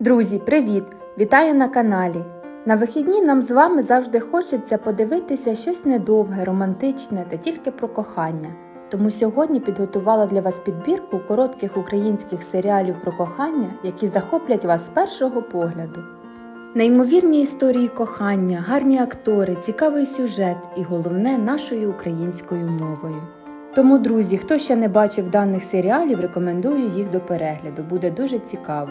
Друзі, привіт! Вітаю на каналі. На вихідні нам з вами завжди хочеться подивитися щось недовге, романтичне та тільки про кохання. Тому сьогодні підготувала для вас підбірку коротких українських серіалів про кохання, які захоплять вас з першого погляду. Неймовірні історії кохання, гарні актори, цікавий сюжет і головне нашою українською мовою. Тому, друзі, хто ще не бачив даних серіалів, рекомендую їх до перегляду, буде дуже цікаво.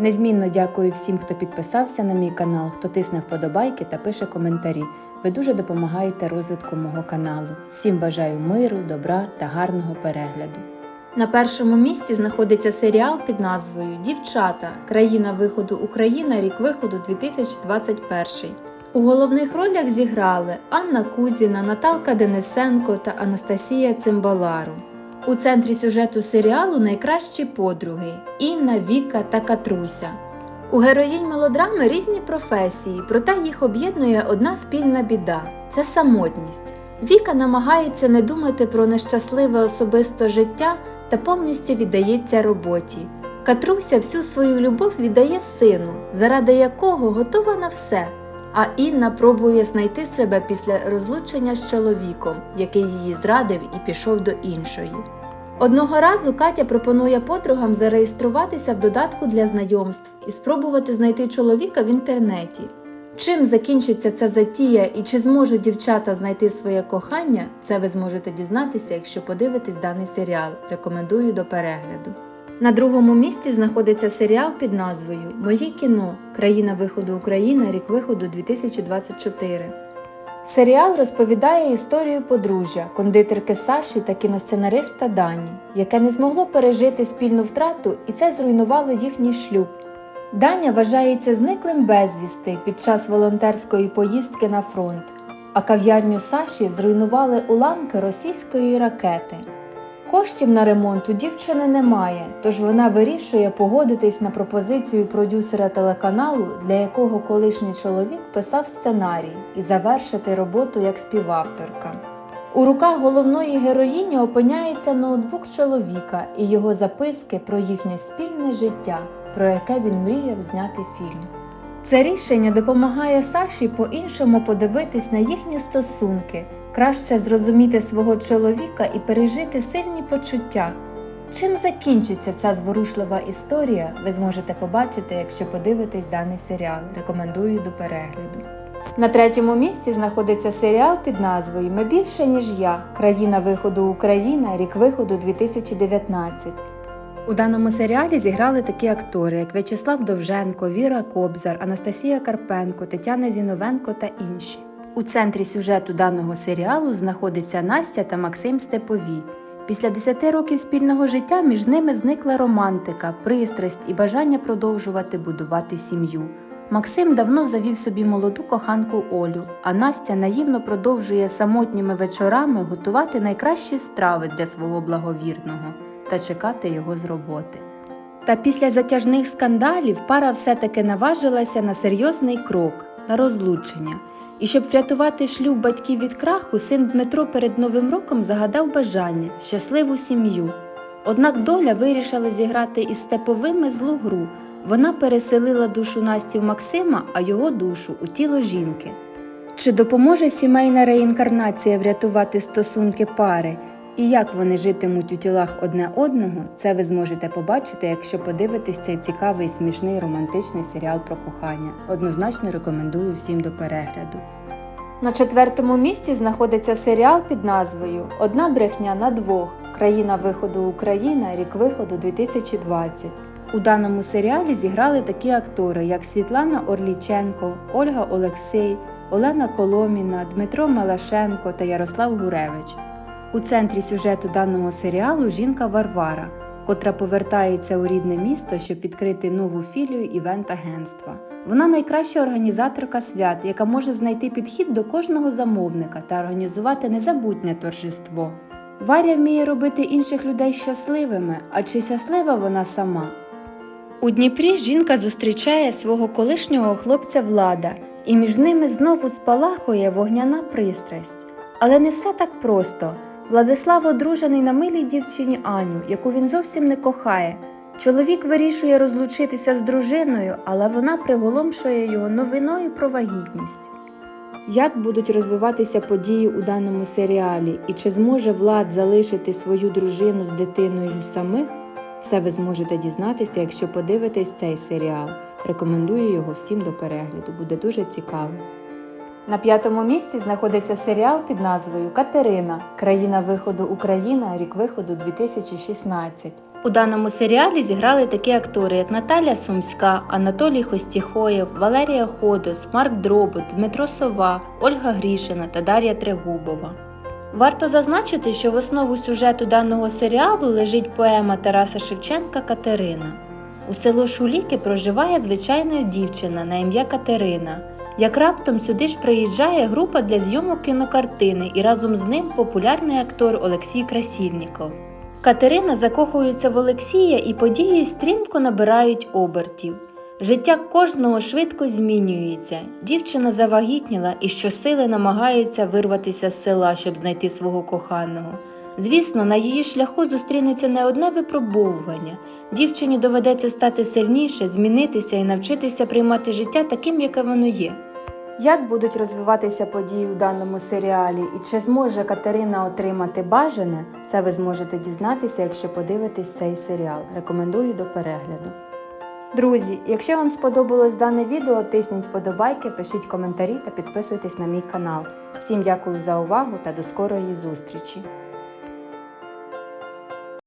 Незмінно дякую всім, хто підписався на мій канал, хто тисне вподобайки та пише коментарі. Ви дуже допомагаєте розвитку мого каналу. Всім бажаю миру, добра та гарного перегляду. На першому місці знаходиться серіал під назвою Дівчата. Країна виходу Україна, рік виходу 2021. У головних ролях зіграли Анна Кузіна, Наталка Денисенко та Анастасія Цимбалару. У центрі сюжету серіалу найкращі подруги Інна, Віка та Катруся. У героїнь мелодрами різні професії, проте їх об'єднує одна спільна біда це самотність. Віка намагається не думати про нещасливе особисте життя та повністю віддається роботі. Катруся всю свою любов віддає сину, заради якого готова на все. А Інна пробує знайти себе після розлучення з чоловіком, який її зрадив і пішов до іншої. Одного разу Катя пропонує подругам зареєструватися в додатку для знайомств і спробувати знайти чоловіка в інтернеті. Чим закінчиться ця затія і чи зможуть дівчата знайти своє кохання, це ви зможете дізнатися, якщо подивитесь даний серіал. Рекомендую до перегляду. На другому місці знаходиться серіал під назвою Моє кіно. Країна виходу Україна, рік виходу 2024. Серіал розповідає історію подружжя, кондитерки Саші та кіносценариста Дані, яке не змогло пережити спільну втрату, і це зруйнувало їхній шлюб. Даня вважається зниклим безвісти під час волонтерської поїздки на фронт, а кав'ярню Саші зруйнували уламки російської ракети. Коштів на ремонт у дівчини немає, тож вона вирішує погодитись на пропозицію продюсера телеканалу, для якого колишній чоловік писав сценарій, і завершити роботу як співавторка. У руках головної героїні опиняється ноутбук чоловіка і його записки про їхнє спільне життя, про яке він мріяв зняти фільм. Це рішення допомагає Саші по-іншому подивитись на їхні стосунки, краще зрозуміти свого чоловіка і пережити сильні почуття. Чим закінчиться ця зворушлива історія, ви зможете побачити, якщо подивитесь даний серіал. Рекомендую до перегляду. На третьому місці знаходиться серіал під назвою Ми більше ніж я. Країна виходу Україна, рік виходу 2019. У даному серіалі зіграли такі актори, як В'ячеслав Довженко, Віра Кобзар, Анастасія Карпенко, Тетяна Зіновенко та інші. У центрі сюжету даного серіалу знаходиться Настя та Максим Степові. Після 10 років спільного життя між ними зникла романтика, пристрасть і бажання продовжувати будувати сім'ю. Максим давно завів собі молоду коханку Олю, а Настя наївно продовжує самотніми вечорами готувати найкращі страви для свого благовірного та чекати його з роботи. Та після затяжних скандалів пара все-таки наважилася на серйозний крок на розлучення. І щоб врятувати шлюб батьків від краху, син Дмитро перед Новим роком загадав бажання щасливу сім'ю. Однак доля вирішила зіграти із степовими злу гру. Вона переселила душу Насті в Максима, а його душу у тіло жінки. Чи допоможе сімейна реінкарнація врятувати стосунки пари? І як вони житимуть у тілах одне одного, це ви зможете побачити, якщо подивитесь цей цікавий, смішний романтичний серіал про кохання. Однозначно рекомендую всім до перегляду. На четвертому місці знаходиться серіал під назвою Одна брехня на двох. Країна виходу Україна, рік виходу 2020. У даному серіалі зіграли такі актори, як Світлана Орліченко, Ольга Олексей, Олена Коломіна, Дмитро Малашенко та Ярослав Гуревич. У центрі сюжету даного серіалу жінка Варвара, котра повертається у рідне місто, щоб відкрити нову філію івент-агентства. Вона найкраща організаторка свят, яка може знайти підхід до кожного замовника та організувати незабутнє торжество. Варя вміє робити інших людей щасливими, а чи щаслива вона сама? У Дніпрі жінка зустрічає свого колишнього хлопця Влада, і між ними знову спалахує вогняна пристрасть. Але не все так просто. Владислав одружений на милій дівчині Аню, яку він зовсім не кохає. Чоловік вирішує розлучитися з дружиною, але вона приголомшує його новиною про вагітність. Як будуть розвиватися події у даному серіалі і чи зможе Влад залишити свою дружину з дитиною самих? Все ви зможете дізнатися, якщо подивитесь цей серіал. Рекомендую його всім до перегляду, буде дуже цікаво. На п'ятому місці знаходиться серіал під назвою Катерина. Країна виходу Україна, рік виходу 2016. У даному серіалі зіграли такі актори, як Наталя Сумська, Анатолій Хостіхоєв, Валерія Ходос, Марк Дробот, Дмитро Сова, Ольга Грішина та Дар'я Трегубова. Варто зазначити, що в основу сюжету даного серіалу лежить поема Тараса Шевченка Катерина. У село Шуліки проживає звичайна дівчина на ім'я Катерина. Як раптом сюди ж приїжджає група для зйомок кінокартини і разом з ним популярний актор Олексій Красільніков. Катерина закохується в Олексія і події стрімко набирають обертів. Життя кожного швидко змінюється. Дівчина завагітніла і щосили намагається вирватися з села, щоб знайти свого коханого. Звісно, на її шляху зустрінеться не одне випробовування. Дівчині доведеться стати сильніше, змінитися і навчитися приймати життя таким, яке воно є. Як будуть розвиватися події у даному серіалі і чи зможе Катерина отримати бажане, це ви зможете дізнатися, якщо подивитесь цей серіал. Рекомендую до перегляду. Друзі, якщо вам сподобалось дане відео, тисніть вподобайки, пишіть коментарі та підписуйтесь на мій канал. Всім дякую за увагу та до скорої зустрічі!